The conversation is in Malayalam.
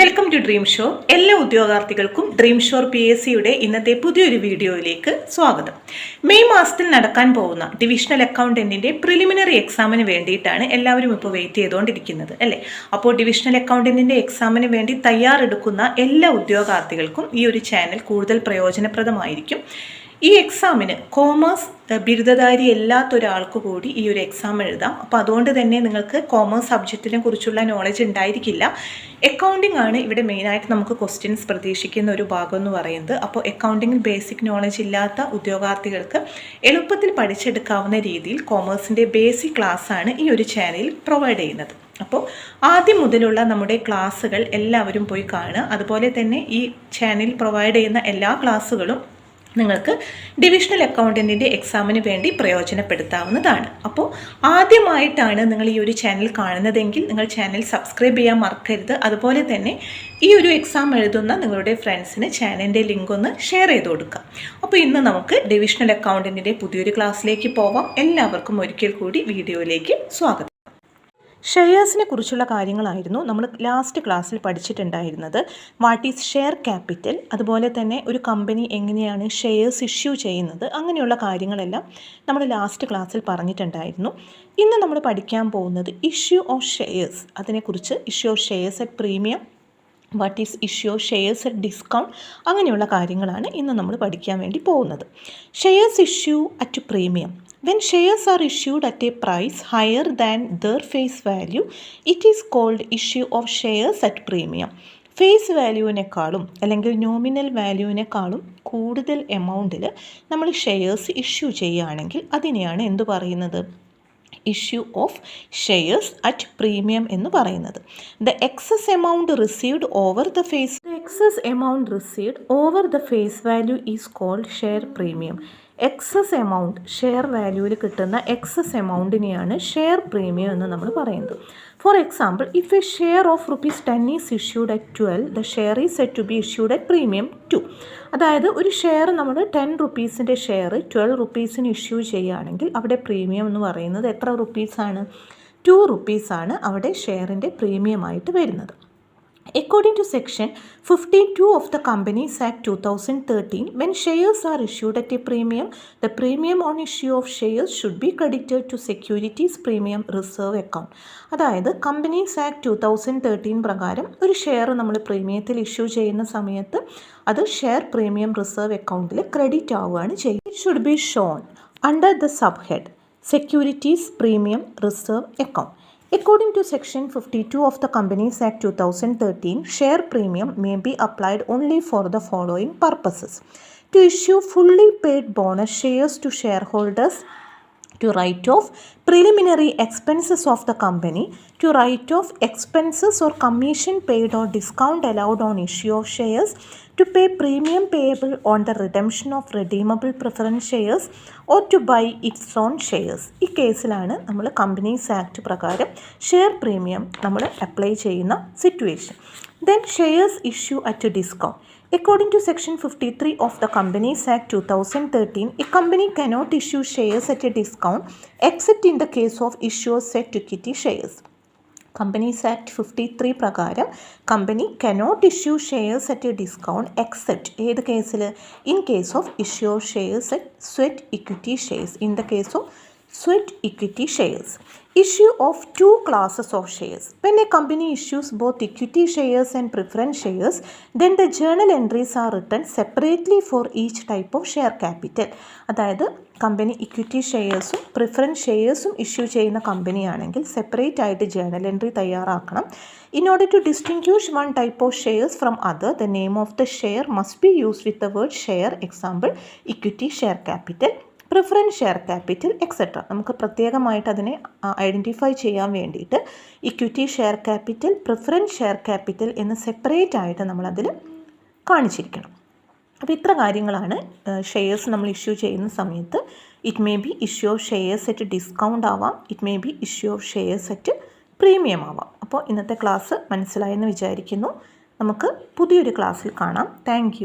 വെൽക്കം ടു ഡ്രീം ഷോ എല്ലാ ഉദ്യോഗാർത്ഥികൾക്കും ഡ്രീം ഷോർ പി എസ് സിയുടെ ഇന്നത്തെ പുതിയൊരു വീഡിയോയിലേക്ക് സ്വാഗതം. മെയ് മാസത്തിൽ നടക്കാൻ പോകുന്ന ഡിവിഷണൽ അക്കൗണ്ടന്റിന്റെ പ്രിലിമിനറി എക്സാമിന് വേണ്ടിയിട്ടാണ് എല്ലാവരും ഇപ്പോൾ വെയിറ്റ് ചെയ്തുകൊണ്ടിരിക്കുന്നത് അല്ലേ? അപ്പോൾ ഡിവിഷണൽ അക്കൗണ്ടന്റിന്റെ എക്സാമിന് വേണ്ടി തയ്യാറെടുക്കുന്ന എല്ലാ ഉദ്യോഗാർത്ഥികൾക്കും ഈ ഒരു ചാനൽ കൂടുതൽ പ്രയോജനപ്രദമായിരിക്കും. ഈ എക്സാമിന് കോമേഴ്സ് ബിരുദധാരി അല്ലാത്ത ഒരാൾക്ക് കൂടി ഈ ഒരു എക്സാം എഴുതാം. അപ്പോൾ അതുകൊണ്ട് തന്നെ നിങ്ങൾക്ക് കോമേഴ്സ് സബ്ജക്റ്റിനെ കുറിച്ചുള്ള നോളജ് ഉണ്ടായിരിക്കില്ല. അക്കൗണ്ടിംഗ് ആണ് ഇവിടെ മെയിനായിട്ട് നമുക്ക് ക്വസ്റ്റ്യൻസ് പ്രതീക്ഷിക്കുന്ന ഒരു ഭാഗം എന്ന് പറയുന്നത്. അപ്പോൾ അക്കൗണ്ടിങ്ങിൽ ബേസിക് നോളജ് ഇല്ലാത്ത ഉദ്യോഗാർത്ഥികൾക്ക് എളുപ്പത്തിൽ പഠിച്ചെടുക്കാവുന്ന രീതിയിൽ കോമേഴ്സിന്റെ ബേസിക് ക്ലാസ്സാണ് ഈ ഒരു ചാനലിൽ പ്രൊവൈഡ് ചെയ്യുന്നത്. അപ്പോൾ ആദ്യം മുതലുള്ള നമ്മുടെ ക്ലാസ്സുകൾ എല്ലാവരും പോയി കാണുക. അതുപോലെ തന്നെ ഈ ചാനൽ പ്രൊവൈഡ് ചെയ്യുന്ന എല്ലാ ക്ലാസ്സുകളും നിങ്ങൾക്ക് ഡിവിഷണൽ അക്കൗണ്ടന്റിന്റെ എക്സാമിന് വേണ്ടി പ്രയോജനപ്പെടുത്താവുന്നതാണ്. അപ്പോൾ ആദ്യമായിട്ടാണ് നിങ്ങൾ ഈ ഒരു ചാനൽ കാണുന്നതെങ്കിൽ നിങ്ങൾ ചാനൽ സബ്സ്ക്രൈബ് ചെയ്യാൻ മറക്കരുത്. അതുപോലെ തന്നെ ഈ ഒരു എക്സാം എഴുതുന്ന നിങ്ങളുടെ ഫ്രണ്ട്സിന് ചാനലിന്റെ ലിങ്ക് ഒന്ന് ഷെയർ ചെയ്ത് കൊടുക്കാം അപ്പോൾ ഇന്ന് നമുക്ക് ഡിവിഷണൽ അക്കൗണ്ടന്റിന്റെ പുതിയൊരു ക്ലാസ്സിലേക്ക് പോവാം. എല്ലാവർക്കും ഒരിക്കൽ കൂടി വീഡിയോയിലേക്ക് സ്വാഗതം. ഷെയർസിനെ കുറിച്ചുള്ള കാര്യങ്ങളായിരുന്നു നമ്മൾ ലാസ്റ്റ് ക്ലാസ്സിൽ പഠിച്ചിട്ടുണ്ടായിരുന്നത്. വാട്ട് ഈസ് ഷെയർ ക്യാപിറ്റൽ അതുപോലെ തന്നെ ഒരു കമ്പനി എങ്ങനെയാണ് ഷെയർസ് ഇഷ്യൂ ചെയ്യുന്നത്? അങ്ങനെയുള്ള കാര്യങ്ങളെല്ലാം നമ്മൾ ലാസ്റ്റ് ക്ലാസ്സിൽ പറഞ്ഞിട്ടുണ്ടായിരുന്നു. ഇന്ന് നമ്മൾ പഠിക്കാൻ പോകുന്നത് ഇഷ്യൂ ഓഫ് ഷെയർസ് അതിനെക്കുറിച്ച് issue of shares at premium what is issue shares at discount അങ്ങനെയുള്ള കാര്യങ്ങളാണ് ഇന്ന് നമ്മൾ പഠിക്കാൻ വേണ്ടി പോകുന്നത്. Shares issue at premium when shares are issued at a price higher than the face value it is called issue of shares at premium face വാല്യൂവിനേക്കാളും അല്ലെങ്കിൽ നോമിനൽ വാല്യൂവിനേക്കാളും കൂടുതൽ എമൗണ്ടിൽ നമ്മൾ ഷെയർസ് ഇഷ്യൂ ചെയ്യുകയാണെങ്കിൽ അതിനെയാണ് എന്തു പറയുന്നത്? Issue of shares at premium എന്ന് പറയുന്നത്. The excess amount received over the face the excess amount received over the face value is called share premium excess amount share വാല്യൂവിൽ കിട്ടുന്ന എക്സസ് എമൗണ്ടിനെയാണ് ഷെയർ പ്രീമിയം എന്ന് നമ്മൾ പറയുന്നത്. For example if a share of rupees ten is issued at twelve the share is set to be issued at premium two അതായത് ഒരു ഷെയർ നമ്മൾ ടെൻ റുപ്പീസിന്റെ ഷെയർ ട്വൽവ് റുപ്പീസിന് ഇഷ്യൂ ചെയ്യുകയാണെങ്കിൽ അവിടെ പ്രീമിയം എന്ന് പറയുന്നത് എത്ര റുപ്പീസാണ് ടു റുപ്പീസാണ് അവിടെ ഷെയറിന്റെ പ്രീമിയമായിട്ട് വരുന്നത്. According to section 15.2 of the Companies Act 2013, when shares are issued at a premium, the premium on issue of shares should be credited to securities premium reserve account. അതായത് companies act two thousand thirteen പ്രകാരം ഒരു ഷെയർ നമ്മൾ പ്രീമിയത്തിൽ ഇഷ്യൂ ചെയ്യുന്ന സമയത്ത് അത് ഷെയർ പ്രീമിയം റിസർവ് അക്കൗണ്ടിൽ ക്രെഡിറ്റ് ആവുകയാണ് ചെയ്യുന്നത് it should be shown under the sub head securities premium reserve account According to Section 52 of the Companies Act 2013, share premium may be applied only for the following purposes. To issue fully paid bonus shares to shareholders, to write off preliminary expenses of the company to write off expenses or commission paid on discount allowed on issue of shares to pay premium payable on the redemption of redeemable preference shares or to buy its own shares ഈ കേസിലാണ് നമ്മൾ കമ്പനീസ് ആക്ട് പ്രകാരം ഷെയർ പ്രീമിയം നമ്മൾ അപ്ലൈ ചെയ്യുന്ന situation then shares issue at a discount According to Section 53 of the Companies Act 2013, a company cannot issue shares at a discount except in the case of issuers set equity shares. പ്രകാരം company cannot issue shares at a discount except ഏത് കേസിൽ in case of issue of shares at sweat equity shares in the case of sweat equity shares issue of two classes of shares when a company issues both equity shares and preference shares then the journal entries are written separately for each type of share capital അതായത് കമ്പനി ഇക്വിറ്റി ഷെയർസും പ്രിഫറൻസ് ഷെയർസും ഇഷ്യൂ ചെയ്യുന്ന കമ്പനിയാണെങ്കിൽ സെപ്പറേറ്റ് ആയിട്ട് ജേണൽ എൻട്രി തയ്യാറാക്കണം. In order to distinguish one type of shares from other the name of the share must be use with the word share example equity share capital preference share capital etcetera നമുക്ക് പ്രത്യേകമായിട്ട് അതിനെ ഐഡന്റിഫൈ ചെയ്യാൻ വേണ്ടിയിട്ട് equity share capital preference share capital എന്ന് സെപ്പറേറ്റ് ആയിട്ട് നമ്മളതിൽ കാണിച്ചിരിക്കണം. അപ്പോൾ ഇത്ര കാര്യങ്ങളാണ് ഷെയർസ് നമ്മൾ ഇഷ്യൂ ചെയ്യുന്ന സമയത്ത്. It may be issue of shares at discount ആവാം. It may be issue of shares at premium ആവാം. അപ്പോൾ ഇന്നത്തെ ക്ലാസ് മനസ്സിലായെന്ന് വിചാരിക്കുന്നു. നമുക്ക് പുതിയൊരു ക്ലാസ്സിൽ കാണാം. താങ്ക്